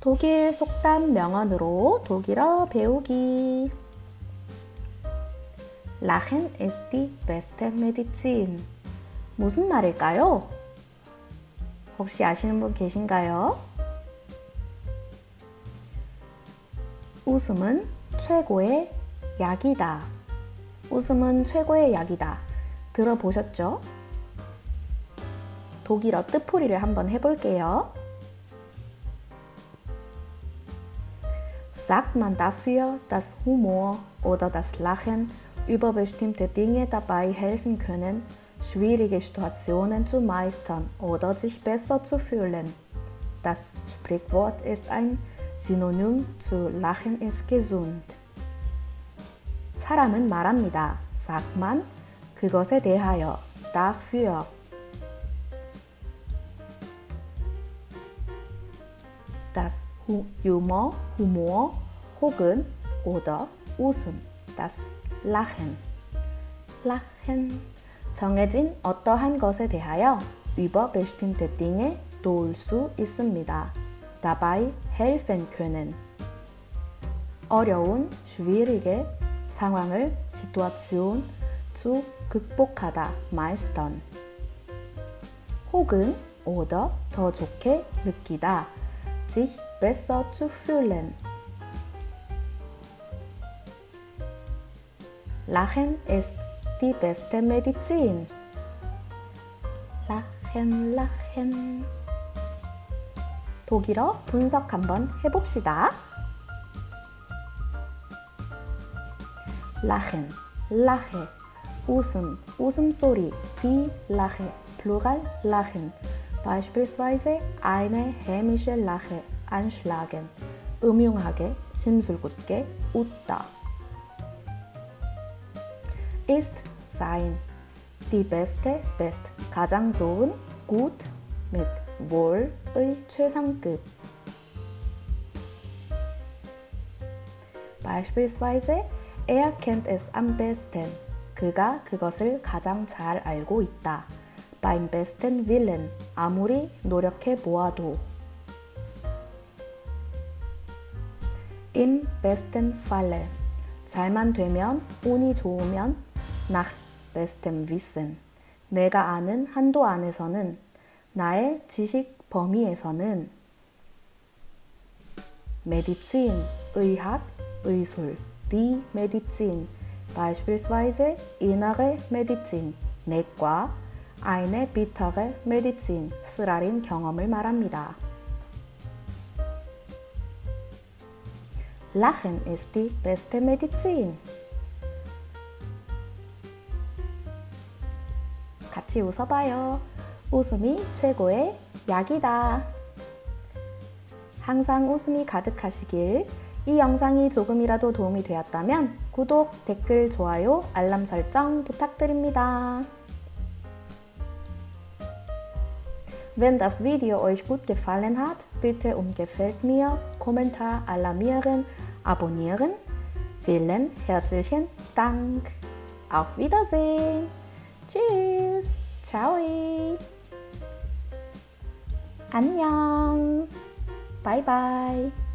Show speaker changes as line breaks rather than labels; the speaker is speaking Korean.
독일 속담 명언으로 독일어 배우기. Lachen ist die beste Medizin. 무슨 말일까요? 혹시 아시는 분 계신가요? 웃음은 최고의 약이다. 웃음은 최고의 약이다. 들어보셨죠? 독일어 뜻풀이를 한번 해볼게요. Sagt man dafür, dass Humor oder das Lachen über bestimmte Dinge dabei helfen können, schwierige Situationen zu meistern oder sich besser zu fühlen? Das Sprichwort ist ein Synonym zu Lachen ist gesund. 사람은 말합니다. sagt man 그것에 대하여 dafür das Humor, Humor 혹은 oder 웃음, das Lachen, Lachen 정해진 어떠한 것에 대하여 über bestimmte Dinge 도울 수 있습니다. dabei helfen können 어려운, schwierige 상황을 Situation zu 극복하다, meistern 혹은 oder 더 좋게 느끼다, sich besser zu fühlen. Lachen ist die beste Medizin. Lachen, Lachen. 독일어 분석 한번 해봅시다. Lachen, Lache, 웃음, 웃음소리, die Lache, Plural Lachen. beispielsweise eine hämische Lache Anschlagen, 음흉하게, 심술궂게 웃다. ist sein, die beste, best, 가장 좋은, gut, mit wohl의 최상급. beispielsweise er kennt es am besten, 그가 그것을 가장 잘 알고 있다. beim besten Willen, 아무리 노력해 보아도. Im besten Falle, 잘만 되면, 운이 좋으면, nach bestem Wissen, 내가 아는 한도 안에서는, 나의 지식 범위에서는, Medizin, 의학, 의술, die Medizin, beispielsweise innere Medizin, 내과, eine bittere Medizin, 쓰라린 경험을 말합니다. Lachen ist die beste Medizin. 같이 웃어봐요. 웃음이 최고의 약이다. 항상 웃음이 가득하시길. 이 영상이 조금이라도 도움이 되었다면 구독, 댓글, 좋아요, 알람 설정 부탁드립니다. Wenn das Video euch gut gefallen hat, bitte um gefällt mir, Kommentar alarmieren, abonnieren. Vielen herzlichen Dank. Auf Wiedersehen. Tschüss. Ciao. 안녕. Bye bye.